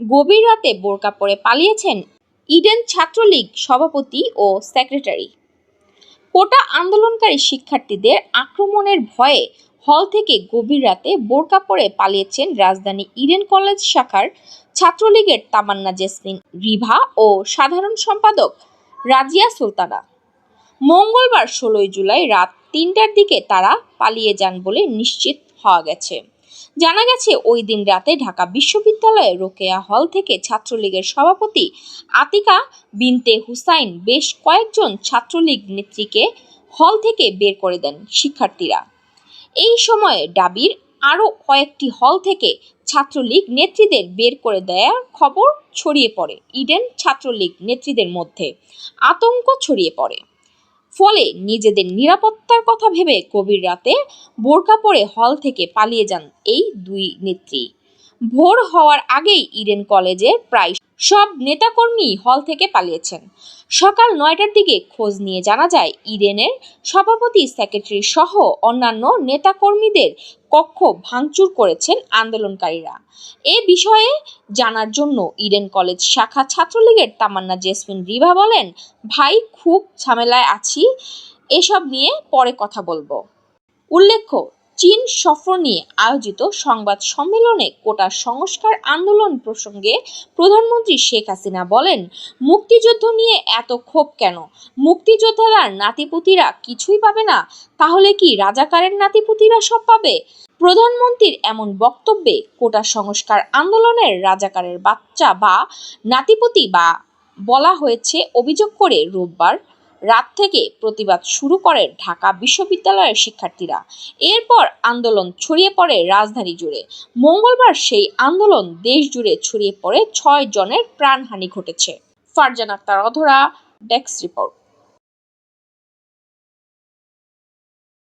গভীর রাতে বোরকা পরে পালিয়েছেন ইডেন ছাত্রলীগ সভাপতি ও সেক্রেটারি। কোটা আন্দোলনকারী শিক্ষার্থীদের আক্রমণের ভয়ে হল থেকে গভীর রাতে বোরকা পরে পালিয়েছেন রাজধানী ইডেন কলেজ শাখার ছাত্রলীগের তামান্না জেসমিন, রিভা ও সাধারণ সম্পাদক রাজিয়া সুলতানা। মঙ্গলবার ষোলোই জুলাই রাত তিনটার দিকে তারা পালিয়ে যান বলে নিশ্চিত হওয়া গেছে। জানা গেছে, ওই দিন রাতে ঢাকা বিশ্ববিদ্যালয়ের রোকেয়া হল থেকে ছাত্রলীগের সভাপতি আতিকা বিনতে হুসাইন বেশ কয়েকজন ছাত্রলীগ নেত্রীকে হল থেকে বের করে দেন শিক্ষার্থীরা। এই সময়ে ডাবির আরও কয়েকটি হল থেকে ছাত্রলীগ নেত্রীদের বের করে দেওয়ার খবর ছড়িয়ে পড়ে, ইডেন ছাত্রলীগ নেত্রীদের মধ্যে। আতঙ্ক ছড়িয়ে পড়ে। ফলে নিজেদের নিরাপত্তার কথা ভেবে গভীর রাতে বোরকা পরে হল থেকে পালিয়ে যান এই দুই নেত্রী। ভোর হওয়ার আগেই ইডেন কলেজের প্রায় সব নেতাকর্মী হল থেকে পালিয়েছেন। সকাল নয়টার দিকে খোঁজ নিয়ে জানা যায়, ইডেনের সভাপতি, সেক্রেটারি সহ অন্যান্য নেতাকর্মীদের কক্ষ ভাঙচুর করেছেন আন্দোলনকারীরা। এ বিষয়ে জানার জন্য ইডেন কলেজ শাখা ছাত্রলীগের তামান্না জেসমিন রিভা বলেন, ভাই, খুব ঝামেলায় আছি, এসব নিয়ে পরে কথা বলব। উল্লেখ্য চীন সফর নিয়ে আয়োজিত সংবাদ সম্মেলনে কোটা সংস্কার আন্দোলন প্রসঙ্গে প্রধানমন্ত্রী শেখ হাসিনা বলেন, মুক্তিযুদ্ধ নিয়ে এত ক্ষোভ কেন? মুক্তিযোদ্ধারা নাতিপুতিরা কিছুই পাবে না, তাহলে কি রাজাকারের নাতিপুতিরা সব পাবে? প্রধানমন্ত্রীর এমন বক্তব্যে কোটা সংস্কার আন্দোলনের রাজাকারের বাচ্চা বা নাতিপুতি বা বলা হয়েছে অভিযোগ করে রোববার রাত থেকে প্রতিবাদ শুরু করে ঢাকা বিশ্ববিদ্যালয়ের শিক্ষার্থীরা। এরপর আন্দোলন ছড়িয়ে পড়ে রাজধানী জুড়ে। মঙ্গলবার সেই আন্দোলন দেশ জুড়ে ছড়িয়ে পড়ে ছয় জনের প্রাণহানি ঘটেছে। ফারজান আক্তার অধরা ডেস্ক রিপোর্ট।